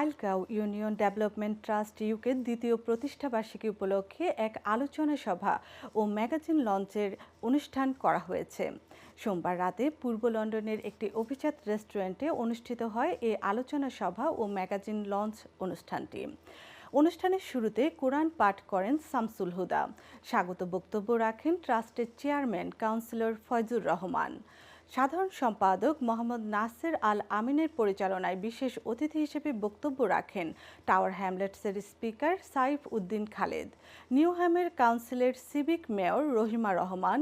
আইলগাঁও union development trust ইউকের দ্বিতীয় প্রতিষ্ঠাবার্ষিকী উপলক্ষে এক আলোচনা সভা ও ম্যাগাজিন লঞ্চের অনুষ্ঠান করা হয়েছে। সোমবার রাতে পূর্ব লন্ডনের একটি অভিজাত রেস্টুরেন্টে অনুষ্ঠিত হয় এই আলোচনা সভা ও ম্যাগাজিন লঞ্চ অনুষ্ঠানটি। অনুষ্ঠানের শুরুতে কোরআন পাঠ করেন শামসুল হুদা। স্বাগত বক্তব্য রাখেন ট্রাস্টের চেয়ারম্যান কাউন্সিলর ফয়জুর রহমান। সাধারণ সম্পাদক মোহাম্মদ নাসির আল আমিনের পরিচালনায় বিশেষ অতিথি হিসেবে বক্তব্য রাখেন টাওয়ার হ্যামলেটসের স্পিকার সাইফ উদ্দিন খালেদ নিউহ্যামের কাউন্সিলের civic mayor Rahima Rahman,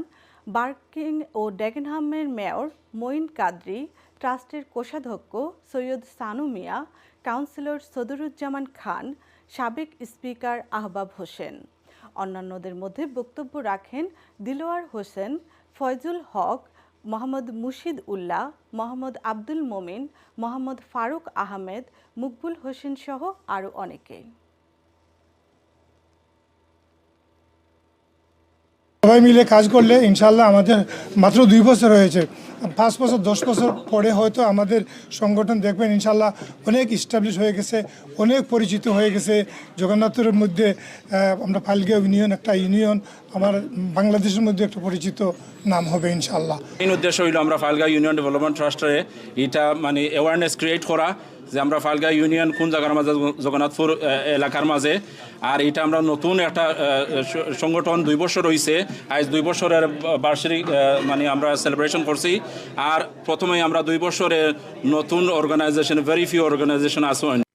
Barking ও ডেগেনহামের মেয়র মঈন কাদরি, ট্রাস্টের কোষাধ্যক্ষ সৈয়দ সানু মিয়া, কাউন্সিলর সদরুজ্জামান খান, সাবেক স্পিকার আহবাব হোসেন। অন্যান্যদের মধ্যে বক্তব্য রাখেন দিলোয়ার হোসেন, ফয়জুল হক মোহাম্মদ মুশিদ উল্লাহ মোহাম্মদ আব্দুল মোমিন মোহাম্মদ ফারুক আহমেদ মুকবুল হোসেন সহ আরও অনেকে। সবাই মিলে কাজ করলে ইনশাল্লাহ আমাদের মাত্র দুই বছর হয়েছে। পাঁচ বছর, দশ বছর পরে হয়তো আমাদের সংগঠন দেখবেন ইনশাল্লাহ অনেক ইস্টাবলিশ হয়ে গেছে, অনেক পরিচিত হয়ে গেছে। জগন্নাথের মধ্যে আমরা ফালগিয়া ইউনিয়ন একটা ইউনিয়ন, আমার বাংলাদেশের মধ্যে একটা পরিচিত নাম হবে ইনশাল্লাহ মেইন উদ্দেশ্য হইল আমরা ফালগা ইউনিয়ন ডেভেলপমেন্ট ট্রাস্টে এটা মানে অ্যাওয়ারনেস ক্রিয়েট করা যে আমরা ফালগা ইউনিয়ন কোন জায়গার মাঝে, জগন্নাথপুর এলাকার মাঝে। আর এটা আমরা নতুন একটা সংগঠন দুই বছর হয়েছে আজ দুই বছরের বার্ষিক মানে আমরা সেলিব্রেশন করছি। আর প্রথমে আমরা দুই বছরের নতুন অর্গানাইজেশন ভেরি ফিউ অর্গানাইজেশন আসুন